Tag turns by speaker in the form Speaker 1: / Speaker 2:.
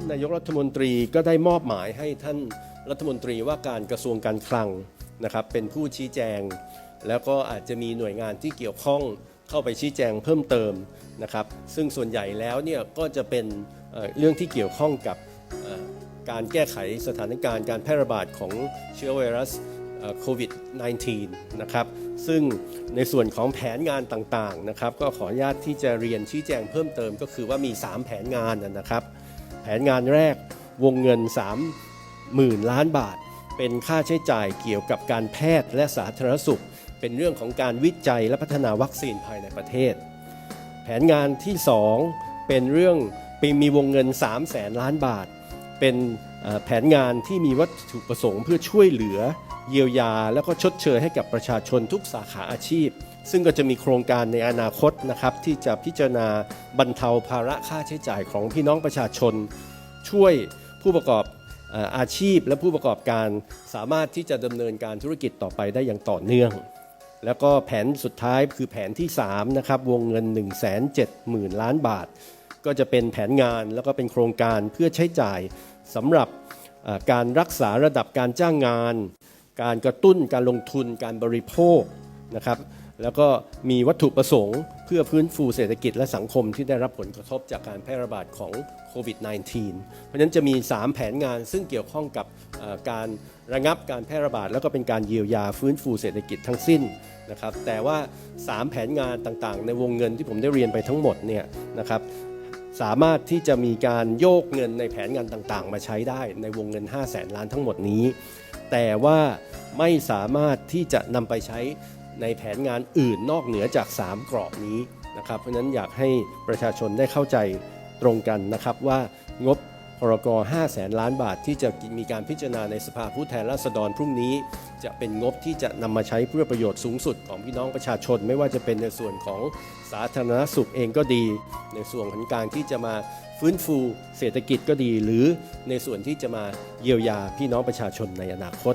Speaker 1: านนายกรัฐมนตรีก็ได้มอบหมายให้ท่านรัฐมนตรีว่าการกระทรวงการคลังนะครับเป็นผู้ชี้แจง แล้วก็อาจจะมีหน่วยงานที่เกี่ยวข้องเข้าไปชี้แจงเพิ่มเติมนะครับ ซึ่งส่วนใหญ่แล้วเนี่ยก็จะเป็นเรื่องที่เกี่ยวข้องกับการแก้ไขสถานการณ์การแพร่ระบาดของเชื้อไวรัสโควิด -19 นะครับ ซึ่งในส่วนของแผนงานต่างๆนะครับ ก็ขออนุญาตที่จะเรียนชี้แจงเพิ่มเติมก็คือว่ามี 3 แผนงานนะครับ นงานแรกวงเงิน 30,000 ล้านบาท เป็นค่าใช้จ่ายเกี่ยวกับการแพทย์และสาธารณสุข เป็นเรื่องของการวิจัยและพัฒนาวัคซีนภายในประเทศ แผนงานที่ 2 เป็นเรื่องมีวงเงิน 3 0 0แสนล้านบาท เป็นแผนงานที่มีวัตถุประสงค์เพื่อช่วยเหลือ เยียวยา แล้วก็ชดเชยให้กับประชาชนทุกสาขาอาชีพ ซึ่งก็จะมีโครงการในอนาคตนะครับ ที่จะพิจารณาบรรเทาภาระค่าใช้จ่ายของพี่น้องประชาชน ช่วยผู้ประกอบอาชีพและผู้ประกอบการสามารถที่จะดำเนินการธุรกิจต่อไปได้อย่างต่อเนื่อง แล้วก็แผนสุดท้ายคือแผนที่ 3 นะครับ วงเงิน 1 7 0 0 0 0 ล้านบาท ก็จะเป็นแผนงานแล้วก็เป็นโครงการเพื่อใช้จ่ายสำหรับการรักษาระดับการจ้างงาน การกระตุ้นการลงทุนการบริโภคนะครับแล้วก็มีวัตถุประสงค์เพื่อพื้นฟูเศรษฐกิจและสังคมที่ได้รับผลกระทบจากการแพร่ระบาดของโควิด -19 เพราะฉะนั้นจะมี 3 แผนงานซึ่งเกี่ยวข้องกับการระงับการแพร่ระบาด แล้วก็เป็นการเยียวยาฟื้นฟูเศรษฐกิจทั้งสิ้นนะครับแต่ว่า 3 แผนงานต่างๆ ในวงเงินที่ผมได้เรียนไปทั้งหมดเนี่ยนะครับ สามารถที่จะมีการโยกเงินในแผนงานต่างๆ มาใช้ได้ในวงเงิน 5 0 0แสนล้านทั้งหมดนี้ แต่ว่าไม่สามารถที่จะนำไปใช้ในแผนงานอื่นนอกเหนือจาก 3 กรอบนี้นะครับ เพราะฉะนั้นอยากให้ประชาชนได้เข้าใจตรงกันนะครับว่างบ พรก5แสนล้านบาทที่จะมีการพิจารณาในสภาผู้แทนราษฎรพรุ่งนี้ จะเป็นงบที่จะนำมาใช้เพื่อประโยชน์สูงสุดของพี่น้องประชาชน ไม่ว่าจะเป็นในส่วนของสาธารณสุขเองก็ดี ในส่วนของการที่จะมาฟื้นฟูเศรษฐกิจก็ดี หรือในส่วนที่จะมาเยียวยาพี่น้องประชาชนในอนาคต